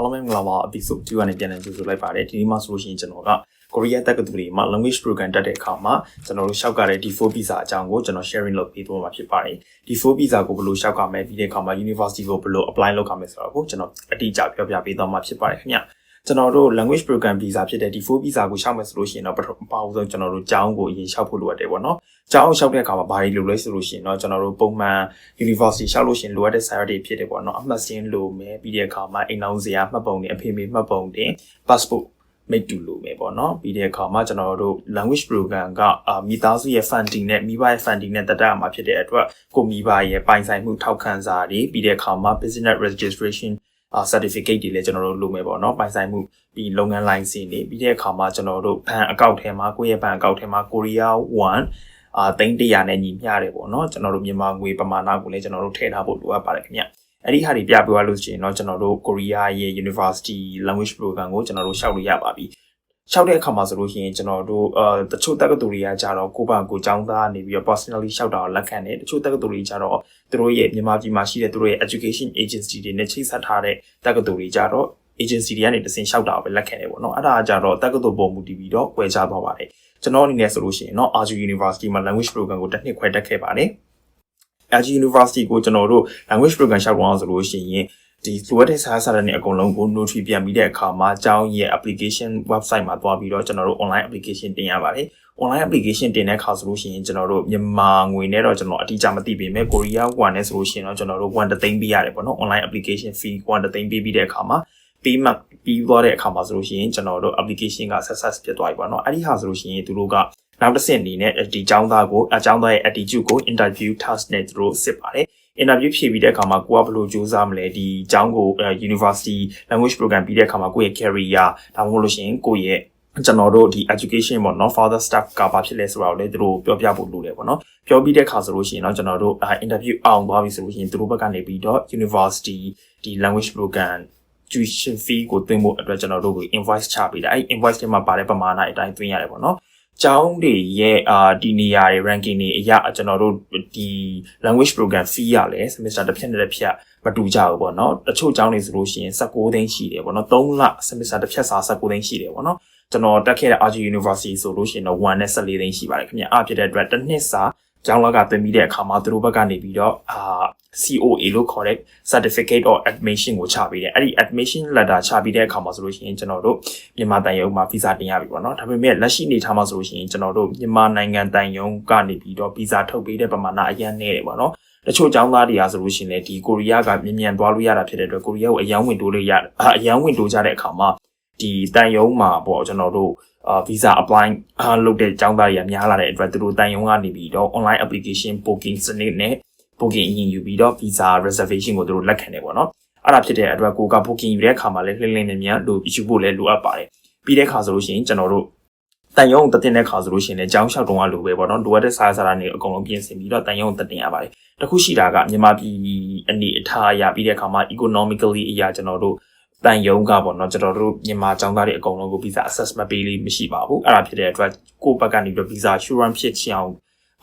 အားလုံးပဲမင်္ဂလာပါ episode 2ကနေပြန်လည်ကြိုဆိုလိုက်ပါတယ်ဒီနေ့မှဆိုလို့ရှိရင်ကျွန်တော်ကကိုရီးယားတက္ကသိုလ်တွေမှာ language program တက်တဲ့အခါမှာကျွန်တော်တို့ရှောက်ကတဲ့ D4 visa အကြောင်းကိုကျွန်တော် sharing လုပ်ပေးသွားမှာဖြစ်ပါတယ် D4 visa ကိုဘယ်လိုရှောက်ကမယ်ပြီးတဲ့အခါမှာ university ကိုဘယ်လို apply လုပ်ရမယ်ဆိုတာကိုကျွန်တော်အတိအကျပြောပြပေးသွားမှာဖြစ်ပါတယ်ခင်ဗျ ကျွန်တော်တို့ language program visa ဖြစ်တဲ့ D4 visa ကိုရှောက်မယ်ဆိုလို့ရှိရင်တော့ပထမအဆုံးကျွန်တော်တို့ကျောင်းကိုအရင်ရှောက်ဖို့လိုအပ်တယ်ပေါ့နော်။ကျောင်းရှောက်တဲ့အခါမှာဘာတွေလိုလဲဆိုလို့ရှိရင်တော့ကျွန်တော်တို့ပုံမှန် university ရှောက်လို့ရှိရင်လိုအပ်တဲ့ salary တွေဖြစ်တယ်ပေါ့နော်။အမှတ်စင်းလိုမယ်ပြီးတဲ့အခါမှာအိမ်အောင်စရာမှတ်ပုံတွေအဖေမေမှတ်ပုံတွေ passport မိတ်တူလို့မယ်ပေါ့နော်ပြီးတဲ့အခါမှာကျွန်တော်တို့ language program ကမိသားစုရဲ့ funding နဲ့မိဘရဲ့ funding နဲ့တက်တာမှာဖြစ်တဲ့အတွက်ကိုမိဘရဲ့ပိုင်ဆိုင်မှုထောက်ခံစာတွေပြီးတဲ့အခါမှာ business registration အာ certificate တွေလည်းကျွန်တော်တို့လုပ်မယ်ပေါ့နော်ပိုင်ဆိုင်မှုပြီးလုပ်ငန်းလိုင်စင်တွေပြီးတဲ့အခါမှာကျွန်တော်တို့ဘဏ်အကောင့်ထဲမှာကိုယ့်ရဲ့ဘဏ်အကောင့်ထဲမှာ Korea 1အာသိန်း100နဲ့ညီမျှတယ်ပေါ့နော်ကျွန်တော်တို့မြန်မာငွေပမာဏကိုလည်းကျွန်တော်တို့ထည့်ထားဖို့လိုအပ်ပါတယ်ခင်ဗျအဲ့ဒီဟာတွေပြပြသွားလို့ရှိရင်တော့ကျွန်တော်တို့ Korea ရဲ့ University Language Program ကိုကျွန်တော်တို့ရှောက်လို့ရပါပြီ လျှောက်တဲ့အခါမှာဆိုလို့ရှိရင်ကျွန်တော်တို့အာတချို့တက္ကသိုလ်တွေကကြတော့ကိုယ့်ဘာကိုចောင်းသားနေပြီးတော့ personally လျှောက်တာကိုလက်ခံတယ်တချို့တက္ကသိုလ်တွေကြတော့သူတို့ရဲ့မြန်မာပြည်မှာရှိတဲ့သူတို့ရဲ့ education agency တွေနဲ့ချိတ်ဆက်ထားတဲ့တက္ကသိုလ်တွေကြတော့ agency တွေကနေတစင်လျှောက်တာကိုပဲလက်ခံတယ်ပေါ့နော်အဲ့ဒါကြတော့တက္ကသိုလ်ပုံမူတည်ပြီးတော့ဝယ်ချသွားပါတယ်ကျွန်တော်အနေနဲ့ဆိုလို့ရှိရင်เนาะ Arju University မှာ language program ကိုတစ်နှစ်ခွဲတက်ခဲ့ပါတယ် Arju University ကိုကျွန်တော်တို့ language program လျှောက်တော့အောင်ဆိုလို့ရှိရင် ဒီလိုအပ်တဲ့စာစာတွေနဲ့အကုန်လုံးကို notary ပြန်ပြီးတဲ့အခါမှာအကြောင်းရဲ့ application website မှာသွားပြီးတော့ကျွန်တော်တို့ online application တင်ရပါတယ် online application တင်တဲ့အခါဆိုလို့ရှိရင်ကျွန်တော်တို့မြန်မာငွေနဲ့တော့ကျွန်တော်အတိအကျမသိပေမဲ့ကိုရီးယား1နဲ့ဆိုလို့ရှိရင်တော့ကျွန်တော်တို့1သိန်းပေးရတယ်ပေါ့နော် online application fee 1သိန်းပေးပြီးတဲ့အခါမှာပြီးမှပြီးသွားတဲ့အခါမှာဆိုလို့ရှိရင်ကျွန်တော်တို့ application က success ဖြစ်သွားပြီပေါ့နော်အဲ့ဒီဟာဆိုလို့ရှိရင်သူတို့က နောက်တစ်ဆင့်အနေနဲ့ဒီចောင်းသားကိုအចောင်းသားရဲ့ attitude ကို interview task နဲ့သူတို့စစ်ပါတယ် interview ဖြေပြီးတဲ့အခါမှာကိုကဘယ်လိုစူးစမ်းမလဲဒီအကြောင်းကို university language program ပြီးတဲ့အခါမှာကိုယ့်ရဲ့ career ဒါမှမဟုတ်လို့ရှိရင်ကိုယ့်ရဲ့ကျွန်တော်တို့ဒီ education ပေါ့နော် father staff ကဘာဖြစ်လဲဆိုတာကိုလည်းသူတို့ပြောပြဖို့လိုတယ်ပေါ့နော်ပြောပြီးတဲ့အခါဆိုလို့ရှိရင်တော့ကျွန်တော်တို့ interview အောင်သွားပြီဆိုလို့ရှိရင်သူတို့ဘက်ကနေပြီးတော့ university ဒီ language program tuition fee ကိုသွင်းဖို့အတွက်ကျွန်တော်တို့ကို invoice ချပေးတယ်အဲ့ invoice ထဲမှာပါတဲ့ပမာဏအတိုင်းသွင်းရတယ်ပေါ့နော် ကျောင်းတွေရဲ့အာဒီနေရာတွေ ranking တွေအရကျွန်တော်တို့ဒီ language program fee ရလဲ semester တစ်ဖြတ်နဲ့တစ်ဖြတ်မတူကြဘူးပေါ့နော်တချို့ကျောင်းတွေဆိုလို့ရှိရင်16သိန်းရှိတယ်ပေါ့နော်3လ semester တစ်ဖြတ်စာ16သိန်းရှိတယ်ပေါ့နော်ကျွန်တော်တက်ခဲ့တဲ့ RG University ဆိုလို့ရှိရင်တော့1နဲ့14သိန်းရှိပါတယ်ခင်ဗျအားဖြစ်တဲ့အတွက်တစ်နှစ်စာ ကျောင်းလကသွင်းပြီးတဲ့အခါမှာသူတို့ဘက်ကနေပြီးတော့အာ COA လို့ခေါ်တဲ့ Certificate of Admission ကိုချပေးတယ်အဲ့ဒီ Admission Letter ချပြီးတဲ့အခါမှာဆိုလို့ရှိရင်ကျွန်တော်တို့မြန်မာတန်ယုံမှာ visa တင်ရပြီပေါ့နော်ဒါပေမဲ့လက်ရှိအနေထားမှာဆိုလို့ရှိရင်ကျွန်တော်တို့မြန်မာနိုင်ငံတန်ယုံကနေပြီးတော့ visa ထုတ်ပေးတဲ့ပမာဏအရင်နေတယ်ပေါ့နော်တချို့ចောင်းသားတွေကဆိုလို့ရှိရင်လည်းဒီကိုရီးယားကမြင်မြန်သွားလို့ရတာဖြစ်တဲ့အတွက်ကိုရီးယားကိုအယမ်းဝင်တိုးလို့ရအယမ်းဝင်တိုးကြတဲ့အခါမှာ ဒီတန်ယုံမှာပေါ့ကျွန်တော်တို့အာ visa apply လုပ်တဲ့ចောင်းသားတွေကများလာတဲ့အတွက်သူတို့တန်ယုံကနေပြီးတော့ online application booking စနစ်နဲ့ booking အရင်ယူပြီးတော့ visa reservation ကိုသူတို့လက်ခံတယ်ပေါ့နော်အဲ့ဒါဖြစ်တဲ့အတွက်ကိုက booking ယူတဲ့အခါမှာလည်းလှိမ့်လှိမ့်မြန်မြန်လို့ယူဖို့လည်းလိုအပ်ပါတယ်ပြီးတဲ့အခါဆိုလို့ရှိရင်ကျွန်တော်တို့တန်ယုံတက်တင်တဲ့ခါဆိုလို့ရှိရင်လည်းကြောင်းလျှောက်တုံးကလိုပဲပေါ့နော်လိုအပ်တဲ့စားစားတွေအကုန်လုံးပြင်ဆင်ပြီးတော့တန်ယုံတက်တင်ရပါတယ်တခုရှိတာကမြန်မာပြည်အနေအထားအရပြီးတဲ့အခါမှာ economically အရာကျွန်တော်တို့ တန်ယုံကပေါ့နော်ကျွန်တော်တို့မြန်မာចောင်းသားတွေအကုန်လုံးကို visa assessment ပေးလေးမရှိပါဘူးအဲ့ဒါဖြစ်တဲ့အတွက်ကိုယ့်ဘက်ကနေပြီး visa assurance ဖြစ်ချင်အောင်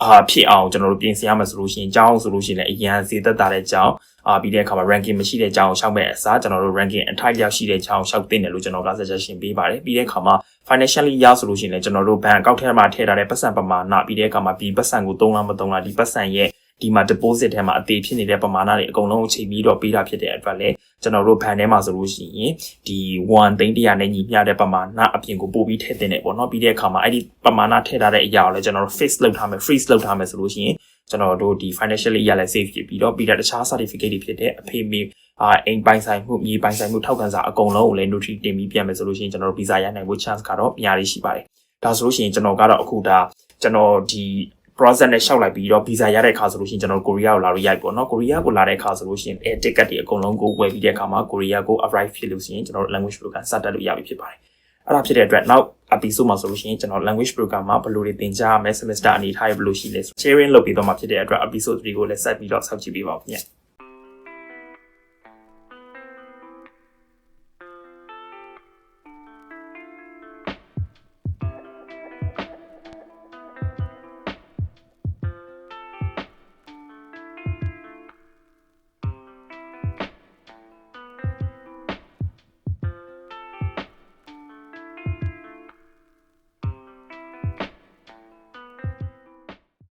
အာဖြစ်အောင်ကျွန်တော်တို့ပြင်ဆင်ရမှာဆိုလို့ရှိရင်ကြောင်းဆိုလို့ရှိရင်လည်းအရန်စေသက်တာတဲ့ကြောင်းအာပြီးတဲ့အခါမှာ ranking မရှိတဲ့ကြောင်းကိုရှောက်မဲ့အစားကျွန်တော်တို့ ranking အထိုက်လျောက်ရှိတဲ့ကြောင်းကိုရှောက်တင်တယ်လို့ကျွန်တော်က suggestion ပေးပါတယ်ပြီးတဲ့အခါမှာ financially ရဆိုလို့ရှိရင်လည်းကျွန်တော်တို့ဘဏ်အကောင့်ထဲမှာထည့်ထားတဲ့ပတ်စံပမာဏပြီးတဲ့အခါမှာဒီပတ်စံကို3လမ3လဒီပတ်စံရဲ့ ဒီမှာ deposit ထဲမှာအသေးဖြစ်နေတဲ့ပမာဏတွေအကုန်လုံးချိန်ပြီးတော့ပေးတာဖြစ်တဲ့အတွက်လည်းကျွန်တော်တို့ဘဏ်ထဲမှာဆိုလို့ရှိရင်ဒီ1သိန်း100နဲ့ညီမျှတဲ့ပမာဏအပြင်ကိုပို့ပြီးထည့်တင်တယ်ပေါ့နော်ပြီးတဲ့အခါမှာအဲ့ဒီပမာဏထည့်ထားတဲ့အရာကိုလည်းကျွန်တော်တို့ fix လုပ်ထားမယ် freeze လုပ်ထားမယ်ဆိုလို့ရှိရင်ကျွန်တော်တို့ဒီ financially ရလဲ save ဖြစ်ပြီးတော့ပြီးတော့တခြား certificate တွေဖြစ်တဲ့အဖေမေအာအိမ်ပိုင်ဆိုင်မှုမြေပိုင်ဆိုင်မှုထောက်ခံစာအကုန်လုံးကိုလည်း notary တင်ပြီးပြန်မယ်ဆိုလို့ရှိရင်ကျွန်တော်တို့ visa ရနိုင်ဖို့ chance ကတော့အများကြီးရှိပါတယ်ဒါဆိုလို့ရှိရင်ကျွန်တော်ကတော့အခုဒါကျွန်တော်ဒီ process နဲ့ရှောက်လိုက်ပြီးတော့ visa ရတဲ့အခါဆိုလို့ရှိရင်ကျွန်တော်ကိုရီးယားကိုလာလို့ရိုက်ပေါ့နော်ကိုရီးယားကိုလာတဲ့အခါဆိုလို့ရှိရင် air ticket တွေအကုန်လုံးကိုဝယ်ပြီးတဲ့အခါမှာကိုရီးယားကို arrive ဖြစ်လို့ရှိရင်ကျွန်တော်တို့ language program စတက်လို့ရပြီဖြစ်ပါတယ်အဲ့ဒါဖြစ်တဲ့အတွက်နောက် episode မှာဆိုလို့ရှိရင်ကျွန်တော် language program မှာဘယ်လိုတွေသင်ကြားရမလဲ semester အနေထားရဘယ်လိုရှိလဲ sharing လုပ်ပြီးတော့မှဖြစ်တဲ့အတွက် episode 3ကိုလည်းဆက်ပြီးတော့ဆောက်ကြည့်ပေးပါဦးခင်ဗျာ